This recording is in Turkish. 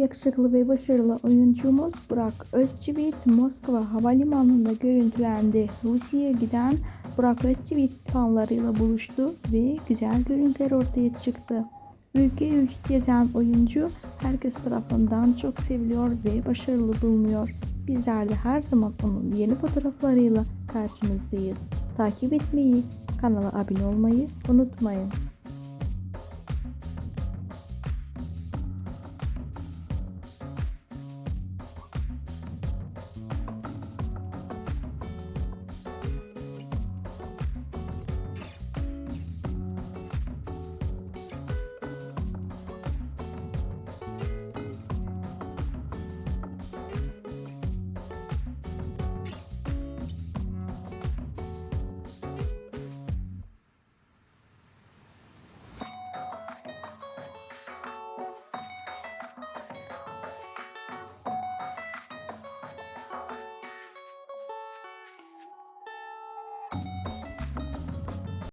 Yakışıklı ve başarılı oyuncumuz Burak Özçivit Moskova Havalimanı'nda görüntülendi. Rusya'ya giden Burak Özçivit fanlarıyla buluştu ve güzel görüntüler ortaya çıktı. Ülke ülke gezen oyuncu herkes tarafından çok seviliyor ve başarılı bulunuyor. Bizler de her zaman onun yeni fotoğraflarıyla karşınızdayız. Takip etmeyi, kanala abone olmayı unutmayın.